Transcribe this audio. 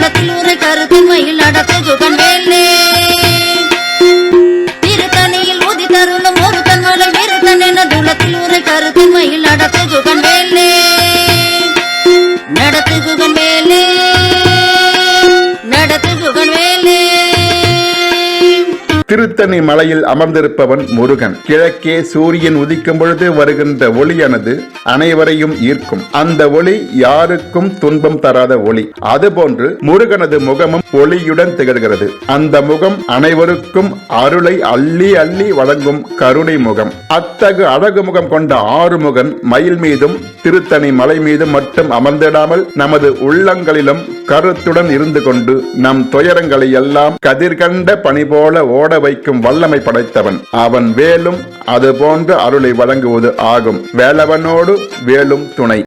உள்ளத்தில் ஒரு கருத்து மயில் அடக்க சுகன் வேலே திருத்தணியில் ஊதி தருணம் ஒரு தன் மலை விருத்தன் என துளத்தில் ஒரு கருத்து மயில் அடக்க சுகன் வேலே நடத்து சுகன் வேலே திருத்தணி மலையில் அமர்ந்திருப்பவன் முருகன். கிழக்கே சூரியன் உதிக்கும் பொழுது வருகின்ற ஒளியானது அனைவரையும் ஈர்க்கும். அந்த ஒளி யாருக்கும் துன்பம் தராத ஒளி. அதுபோன்று முருகனது முகமும் ஒளியுடன் திகழ்கிறது. அந்த முகம் அனைவருக்கும் அருளை அள்ளி அள்ளி வழங்கும் கருணை முகம். அத்தகு அழகு முகம் கொண்ட ஆறுமுகன் மயில் மீதும் திருத்தணி மலை மீதும் மட்டும் அமர்ந்திடாமல் நமது உள்ளங்களிலும் கருத்துடன் இருந்து கொண்டு நம் துயரங்களை எல்லாம் கதிர்கண்ட பனி போல ஓட வைக்கும் வல்லமை படைத்தவன். அவன் வேலும் அது போன்ற அருளை வழங்குவது ஆகும். வேலவனோடு வேலும் துணை.